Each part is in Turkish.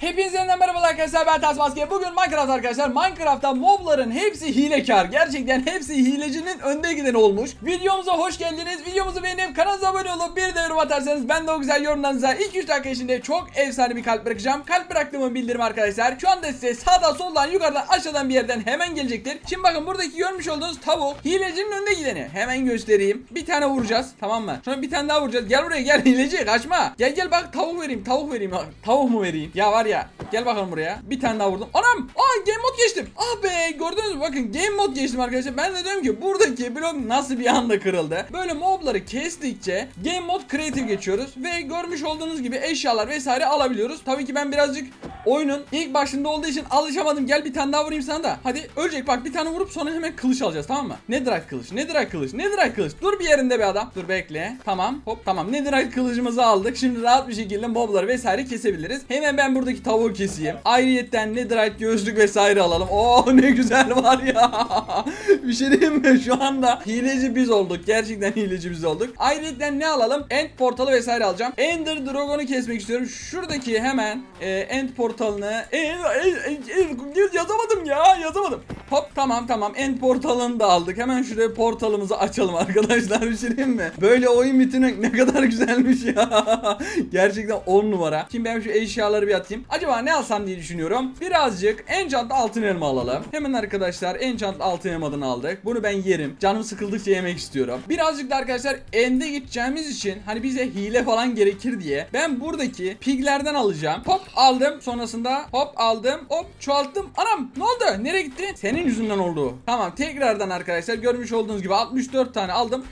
Hepinize merhaba arkadaşlar ben Tasmaske. Bugün Minecraft arkadaşlar. Minecraft'ta mobların hepsi hilekar. Gerçekten hepsi hilecinin önde gideni olmuş. Videomuza hoş geldiniz. Videomuzu beğenip kanalımıza abone olup bir de yorum atarsanız ben de o güzel yorumlarınıza 2-3 dakika içinde çok efsane bir kalp bırakacağım. Kalp bıraktığımı bildirim arkadaşlar. Şu anda size sağdan soldan yukarıdan aşağıdan bir yerden hemen gelecektir. Şimdi bakın buradaki görmüş olduğunuz tavuk hilecinin önde gideni. Hemen göstereyim. Bir tane vuracağız tamam mı? Sonra bir tane daha vuracağız. Gel buraya gel hileci kaçma. Gel gel bak tavuk vereyim tavuk vereyim. Tavuk mu vereyim? Ya var ya Gel bakalım buraya. Bir tane daha vurdum. Anam! Aa game mod geçtim. Ah be gördünüz mü? Bakın game mod geçtim arkadaşlar. Ben de diyorum ki buradaki blok nasıl bir anda kırıldı? Böyle mobları kestikçe game mod creative geçiyoruz ve görmüş olduğunuz gibi eşyalar vesaire alabiliyoruz. Tabii ki ben birazcık oyunun ilk başında olduğu için alışamadım. Gel bir tane daha vurayım sana da. Hadi ölecek bak bir tane vurup sonra hemen kılıç alacağız tamam mı? Netherite kılıç, Netherite kılıç, Netherite kılıç. Dur bir yerinde bir adam. Dur bekle. Tamam. Hop tamam. Netherite kılıcımızı aldık. Şimdi rahat bir şekilde mobları vesaire kesebiliriz. Hemen ben buradaki tavuğu keseyim. Ayrıyetten Netherite gözlük vesaire alalım. Oo ne güzel var ya. bir şey diyeyim mi? Şu anda hileci biz olduk. Gerçekten hileci biz olduk. Ayrıyetten ne alalım? End portalı vesaire alacağım. Ender Dragon'u kesmek istiyorum. Şuradaki hemen e, end portalını e, e, e, e, yazamadım ya yazamadım. Hop tamam tamam end portalını da aldık. Hemen şuraya portalımızı açalım arkadaşlar. Bir şey diyeyim mi? Böyle oyun bitimi ne kadar güzelmiş ya. Gerçekten 10 numara. Şimdi ben şu eşyaları bir atayım. Acaba ne alsam diye düşünüyorum. Birazcık enchant altın elma alalım. Hemen arkadaşlar enchant altın elmadan aldık. Bunu ben yerim. Canım sıkıldıkça yemek istiyorum. Birazcık da arkadaşlar ende gideceğimiz için hani bize hile falan gerekir diye ben buradaki piglerden alacağım. Hop aldım. Sonrasında hop aldım. Hop çoğalttım. Anam ne oldu? Nereye gitti? Senin yüzünden oldu. Tamam tekrardan arkadaşlar görmüş olduğunuz gibi 64 tane aldım.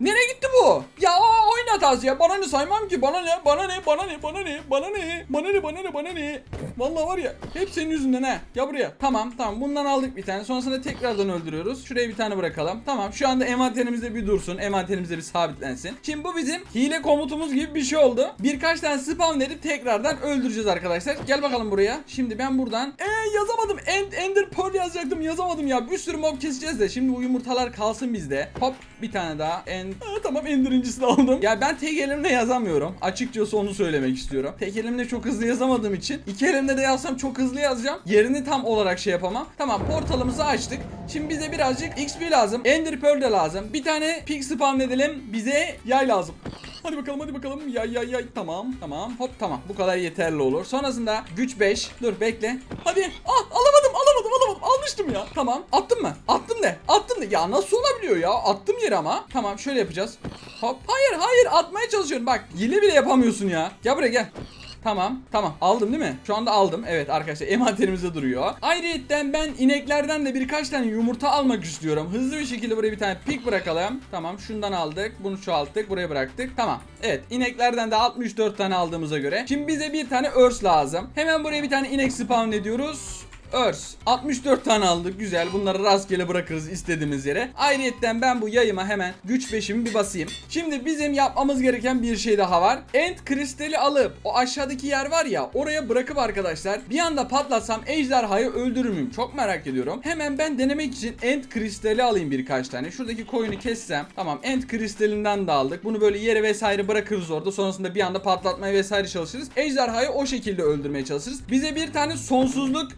Nereye gitti bu? Ya oyun hatası ya. Bana ne saymam ki? Bana ne? Bana ne? Bana ne? Bana ne? Bana ne? Bana ne? Bana ne? Bana ne? Vallahi var ya. Hep senin yüzünden ha. Gel buraya. Tamam tamam. Bundan aldık bir tane. Sonrasında tekrardan öldürüyoruz. Şuraya bir tane bırakalım. Tamam. Şu anda envanterimizde bir dursun. Envanterimizde bir sabitlensin. Şimdi bu bizim hile komutumuz gibi bir şey oldu. Birkaç tane spawn edip tekrardan öldüreceğiz arkadaşlar. Gel bakalım buraya. Şimdi ben buradan ee yazamadım. End, Ender Pearl yazacaktım. Yazamadım ya. Bir sürü mob keseceğiz de. Şimdi bu yumurtalar kalsın bizde. Hop bir tane daha. End. Aa, tamam Ender'incisini aldım. Ya ben tek elimle yazamıyorum. Açıkçası onu söylemek istiyorum. Tek elimle çok hızlı yazamadığım için. iki elimle de yazsam çok hızlı yazacağım. Yerini tam olarak şey yapamam. Tamam portalımızı açtık. Şimdi bize birazcık XP lazım. Ender Pearl de lazım. Bir tane pig spawn edelim. Bize yay lazım. Hadi bakalım hadi bakalım. Yay yay yay. Tamam tamam. Hop tamam. Bu kadar yeterli olur. Sonrasında güç 5. Dur bekle. Hadi. Ah alamadım Almıştım ya. Tamam. Attım mı? Attım de. Attım de. Ya nasıl olabiliyor ya? Attım yere ama. Tamam şöyle yapacağız. Hop. Hayır hayır atmaya çalışıyorum. Bak hile bile yapamıyorsun ya. Gel buraya gel. Tamam tamam aldım değil mi? Şu anda aldım. Evet arkadaşlar envanterimizde duruyor. Ayrıyetten ben ineklerden de birkaç tane yumurta almak istiyorum. Hızlı bir şekilde buraya bir tane pik bırakalım. Tamam şundan aldık. Bunu çoğalttık. Buraya bıraktık. Tamam. Evet ineklerden de 64 tane aldığımıza göre. Şimdi bize bir tane örs lazım. Hemen buraya bir tane inek spawn ediyoruz. Örs. 64 tane aldık. Güzel. Bunları rastgele bırakırız istediğimiz yere. Ayrıyetten ben bu yayıma hemen güç 5'imi bir basayım. Şimdi bizim yapmamız gereken bir şey daha var. End kristali alıp o aşağıdaki yer var ya oraya bırakıp arkadaşlar bir anda patlatsam ejderhayı öldürür müyüm? Çok merak ediyorum. Hemen ben denemek için end kristali alayım birkaç tane. Şuradaki koyunu kessem. Tamam end kristalinden de aldık. Bunu böyle yere vesaire bırakırız orada. Sonrasında bir anda patlatmaya vesaire çalışırız. Ejderhayı o şekilde öldürmeye çalışırız. Bize bir tane sonsuzluk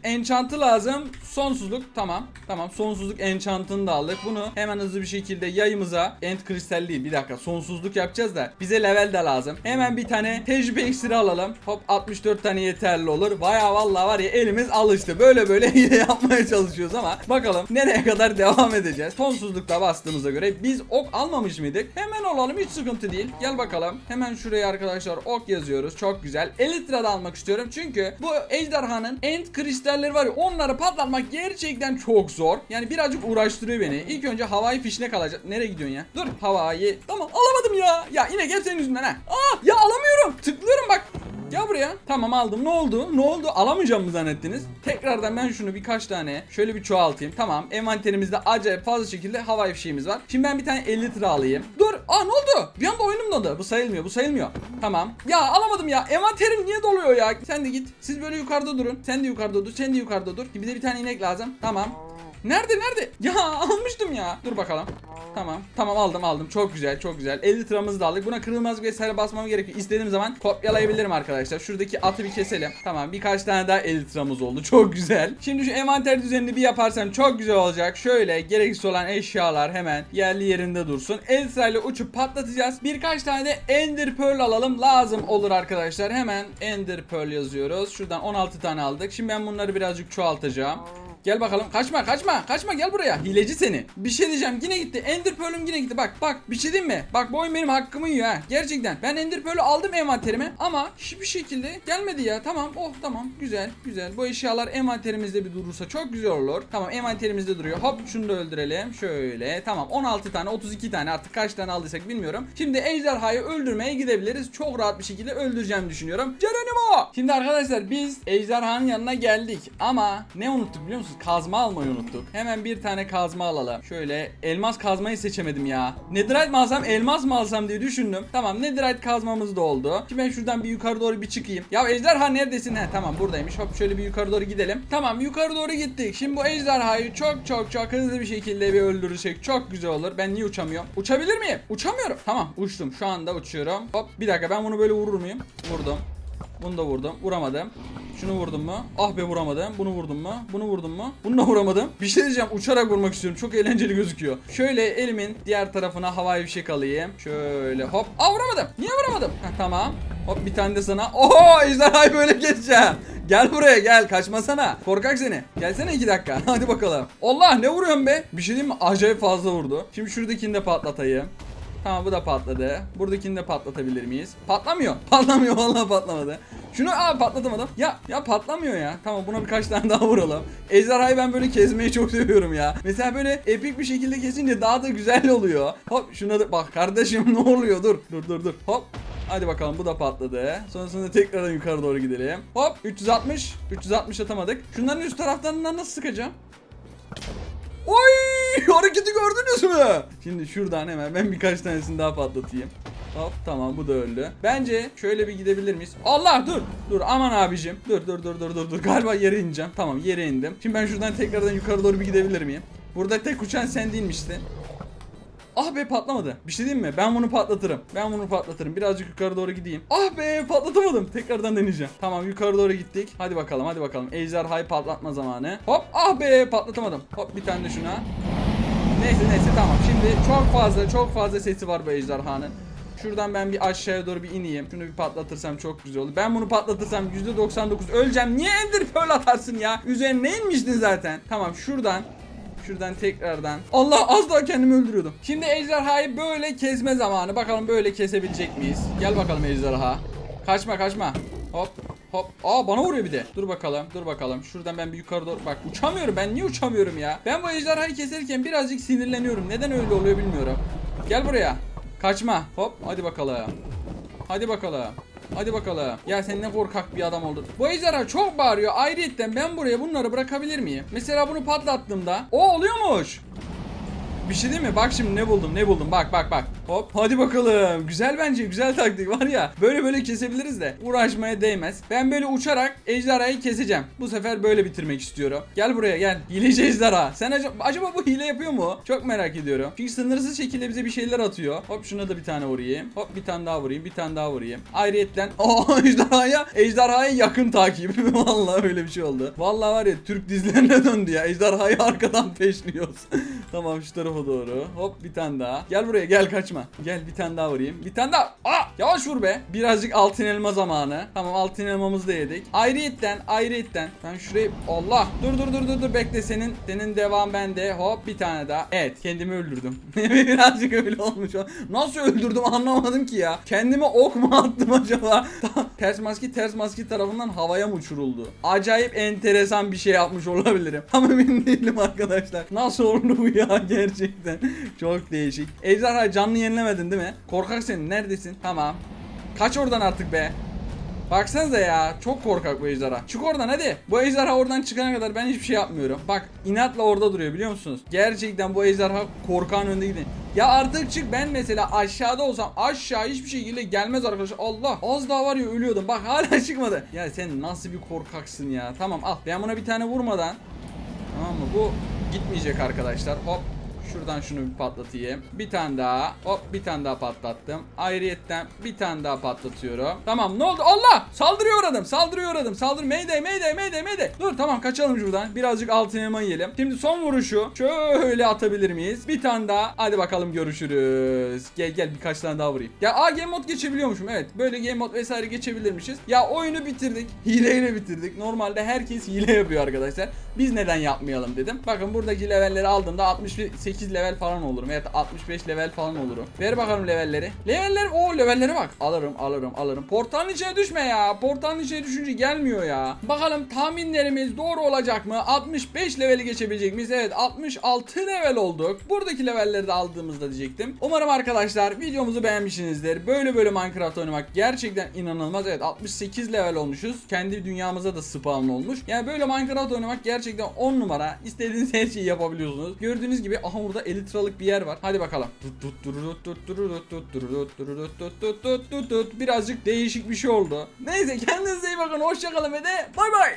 enchantı lazım. Sonsuzluk tamam. Tamam sonsuzluk enchantını da aldık. Bunu hemen hızlı bir şekilde yayımıza end kristal değil bir dakika sonsuzluk yapacağız da bize level de lazım. Hemen bir tane tecrübe iksiri alalım. Hop 64 tane yeterli olur. Baya vallahi var ya elimiz alıştı. Böyle böyle hile yapmaya çalışıyoruz ama bakalım nereye kadar devam edeceğiz. Sonsuzlukta bastığımıza göre biz ok almamış mıydık? Hemen olalım hiç sıkıntı değil. Gel bakalım. Hemen şuraya arkadaşlar ok yazıyoruz. Çok güzel. Elytra da almak istiyorum. Çünkü bu ejderhanın end kristalleri var ya onları patlatmak gerçekten çok zor. Yani birazcık uğraştırıyor beni. İlk önce havai fişine kalacak. Nereye gidiyorsun ya? Dur havai. Tamam alamadım ya. Ya yine gel senin yüzünden ha. Aa ya alamıyorum. Tıklıyorum bak. Gel buraya. Tamam aldım. Ne oldu? Ne oldu? Alamayacağım mı zannettiniz? Tekrardan ben şunu birkaç tane şöyle bir çoğaltayım. Tamam. Envanterimizde acayip fazla şekilde havai fişeğimiz var. Şimdi ben bir tane 50 litre alayım. Dur. Aa ne oldu? Bir anda oyunum dondu. Bu sayılmıyor. Bu sayılmıyor. Tamam. Ya alamadım ya. Envanterim niye doluyor ya? Sen de git. Siz böyle yukarıda durun. Sen de yukarıda dur. Sen de yukarıda dur. Bize bir tane inek lazım. Tamam. Nerede nerede? Ya almıştım ya. Dur bakalım. Tamam. Tamam aldım aldım. Çok güzel çok güzel. 50 liramızı da aldık. Buna kırılmaz vesaire basmam gerekiyor. İstediğim zaman kopyalayabilirim arkadaşlar. Şuradaki atı bir keselim. Tamam birkaç tane daha 50 liramız oldu. Çok güzel. Şimdi şu envanter düzenini bir yaparsam çok güzel olacak. Şöyle gereksiz olan eşyalar hemen yerli yerinde dursun. 50 lirayla uçup patlatacağız. Birkaç tane de Ender Pearl alalım. Lazım olur arkadaşlar. Hemen Ender Pearl yazıyoruz. Şuradan 16 tane aldık. Şimdi ben bunları birazcık çoğaltacağım. Gel bakalım. Kaçma kaçma. Kaçma gel buraya. Hileci seni. Bir şey diyeceğim. Yine gitti. Ender Pearl'üm yine gitti. Bak bak bir şey diyeyim mi? Bak bu oyun benim hakkımı yiyor ha. Gerçekten. Ben Ender Pearl'ü aldım envanterime ama hiçbir şekilde gelmedi ya. Tamam. Oh tamam. Güzel. Güzel. Bu eşyalar envanterimizde bir durursa çok güzel olur. Tamam envanterimizde duruyor. Hop şunu da öldürelim. Şöyle. Tamam 16 tane 32 tane artık kaç tane aldıysak bilmiyorum. Şimdi ejderhayı öldürmeye gidebiliriz. Çok rahat bir şekilde öldüreceğimi düşünüyorum. Geronimo! Şimdi arkadaşlar biz ejderhanın yanına geldik ama ne unuttuk biliyor musunuz? Kazma almayı unuttuk. Hemen bir tane kazma alalım. Şöyle elmas kazmayı seçemedim ya. Netherite mi alsam elmas mı alsam diye düşündüm. Tamam netherite kazmamız da oldu. Şimdi ben şuradan bir yukarı doğru bir çıkayım. Ya ejderha neredesin? He tamam buradaymış. Hop şöyle bir yukarı doğru gidelim. Tamam yukarı doğru gittik. Şimdi bu ejderhayı çok çok çok hızlı bir şekilde bir öldürürsek çok güzel olur. Ben niye uçamıyorum? Uçabilir miyim? Uçamıyorum. Tamam uçtum. Şu anda uçuyorum. Hop bir dakika ben bunu böyle vurur muyum? Vurdum. Bunu da vurdum. Vuramadım. Şunu vurdum mu? Ah be vuramadım. Bunu vurdum mu? Bunu vurdum mu? Bunu da vuramadım. Bir şey diyeceğim. Uçarak vurmak istiyorum. Çok eğlenceli gözüküyor. Şöyle elimin diğer tarafına havai bir şey alayım. Şöyle hop. Aa vuramadım. Niye vuramadım? Heh, tamam. Hop bir tane de sana. Oho ejderhayı böyle geçeceğim. Gel buraya gel kaçmasana. Korkak seni. Gelsene iki dakika. Hadi bakalım. Allah ne vuruyorsun be? Bir şey diyeyim mi? Acayip fazla vurdu. Şimdi şuradakini de patlatayım. Tamam bu da patladı. Buradakini de patlatabilir miyiz? Patlamıyor. Patlamıyor vallahi patlamadı. Şunu aa patlatamadım. Ya ya patlamıyor ya. Tamam buna birkaç tane daha vuralım. Ejderhayı ben böyle kesmeyi çok seviyorum ya. Mesela böyle epik bir şekilde kesince daha da güzel oluyor. Hop şuna da bak kardeşim ne oluyor? Dur dur dur dur. Hop Hadi bakalım bu da patladı. Sonrasında tekrardan yukarı doğru gidelim. Hop 360. 360 atamadık. Şunların üst taraflarından nasıl sıkacağım? Oy! Hareketi gördünüz mü? Şimdi şuradan hemen ben birkaç tanesini daha patlatayım. Hop tamam bu da öldü. Bence şöyle bir gidebilir miyiz? Allah dur. Dur aman abicim. Dur dur dur dur dur dur. Galiba yere ineceğim. Tamam yere indim. Şimdi ben şuradan tekrardan yukarı doğru bir gidebilir miyim? Burada tek uçan sen değilmiştin. Ah be patlamadı. Bir şey diyeyim mi? Ben bunu patlatırım. Ben bunu patlatırım. Birazcık yukarı doğru gideyim. Ah be patlatamadım. Tekrardan deneyeceğim. Tamam yukarı doğru gittik. Hadi bakalım hadi bakalım. Ejderhayı patlatma zamanı. Hop ah be patlatamadım. Hop bir tane de şuna. Neyse neyse tamam. Şimdi çok fazla çok fazla sesi var bu ejderhanın. Şuradan ben bir aşağıya doğru bir ineyim. Şunu bir patlatırsam çok güzel olur. Ben bunu patlatırsam %99 öleceğim. Niye Ender Pearl atarsın ya? Üzerine inmiştin zaten. Tamam şuradan Şuradan tekrardan. Allah az daha kendimi öldürüyordum. Şimdi ejderhayı böyle kesme zamanı. Bakalım böyle kesebilecek miyiz? Gel bakalım ejderha. Kaçma kaçma. Hop hop. Aa bana vuruyor bir de. Dur bakalım dur bakalım. Şuradan ben bir yukarı doğru. Bak uçamıyorum ben niye uçamıyorum ya? Ben bu ejderhayı keserken birazcık sinirleniyorum. Neden öyle oluyor bilmiyorum. Gel buraya. Kaçma. Hop hadi bakalım. Hadi bakalım. Hadi bakalım. Ya sen ne korkak bir adam oldun. Bu ejderha çok bağırıyor. Ayrıyetten ben buraya bunları bırakabilir miyim? Mesela bunu patlattığımda o oluyormuş. Bir şey değil mi? Bak şimdi ne buldum ne buldum. Bak bak bak. Hop hadi bakalım. Güzel bence güzel taktik var ya. Böyle böyle kesebiliriz de. Uğraşmaya değmez. Ben böyle uçarak ejderhayı keseceğim. Bu sefer böyle bitirmek istiyorum. Gel buraya gel. Hileci ejderha. Sen acaba, acaba bu hile yapıyor mu? Çok merak ediyorum. Çünkü sınırsız şekilde bize bir şeyler atıyor. Hop şuna da bir tane vurayım. Hop bir tane daha vurayım. Bir tane daha vurayım. Ayrıyetten o ejderhaya ejderhaya yakın takip. Vallahi öyle bir şey oldu. Vallahi var ya Türk dizilerine döndü ya. Ejderhayı arkadan peşliyoruz. tamam şu tarafa doğru. Hop bir tane daha. Gel buraya gel kaçma. Gel bir tane daha vurayım. Bir tane daha. Aa yavaş vur be. Birazcık altın elma zamanı. Tamam altın elmamızı da yedik. Ayrıyetten ayrıyetten. Ben şurayı Allah. Dur dur dur dur dur bekle senin senin devam bende. Hop bir tane daha. Evet kendimi öldürdüm. Birazcık öyle olmuş. Nasıl öldürdüm anlamadım ki ya. Kendime ok mu attım acaba? ters maske ters maske tarafından havaya mı uçuruldu? Acayip enteresan bir şey yapmış olabilirim. Ama emin değilim arkadaşlar. Nasıl oldu bu ya gerçekten? Çok değişik. Ejderha canlı yenilemedin değil mi? Korkak senin neredesin? Tamam. Kaç oradan artık be. Baksanıza ya çok korkak bu ejderha. Çık oradan hadi. Bu ejderha oradan çıkana kadar ben hiçbir şey yapmıyorum. Bak inatla orada duruyor biliyor musunuz? Gerçekten bu ejderha korkağın önünde gidin. Ya artık çık ben mesela aşağıda olsam aşağı hiçbir şekilde gelmez arkadaşlar. Allah az daha var ya ölüyordum. Bak hala çıkmadı. Ya sen nasıl bir korkaksın ya. Tamam al ben buna bir tane vurmadan. Tamam mı bu gitmeyecek arkadaşlar. Hop Şuradan şunu bir patlatayım. Bir tane daha. Hop bir tane daha patlattım. Ayrıyetten bir tane daha patlatıyorum. Tamam ne oldu? Allah! Saldırıyor uğradım. Saldırıyor uğradım. Saldır. Mayday mayday mayday mayday. Dur tamam kaçalım şuradan. Birazcık altın elma yiyelim. Şimdi son vuruşu şöyle atabilir miyiz? Bir tane daha. Hadi bakalım görüşürüz. Gel gel birkaç tane daha vurayım. Ya A game mod geçebiliyormuşum. Evet böyle game mod vesaire geçebilirmişiz. Ya oyunu bitirdik. Hileyle bitirdik. Normalde herkes hile yapıyor arkadaşlar. Biz neden yapmayalım dedim. Bakın buradaki levelleri aldığımda 68 level falan olurum. Evet 65 level falan olurum. Ver bakalım levelleri. Leveller o levellere bak. Alırım alırım alırım. Portalın içine düşme ya. Portalın içine düşünce gelmiyor ya. Bakalım tahminlerimiz doğru olacak mı? 65 leveli geçebilecek miyiz? Evet 66 level olduk. Buradaki levelleri de aldığımızda diyecektim. Umarım arkadaşlar videomuzu beğenmişsinizdir. Böyle böyle Minecraft oynamak gerçekten inanılmaz. Evet 68 level olmuşuz. Kendi dünyamıza da spawn olmuş. Yani böyle Minecraft oynamak gerçekten 10 numara. İstediğiniz her şeyi yapabiliyorsunuz. Gördüğünüz gibi aha burada elitralık bir yer var. Hadi bakalım. Birazcık değişik bir şey oldu. Neyse kendinize iyi bakın. Hoşçakalın ve de bay bay.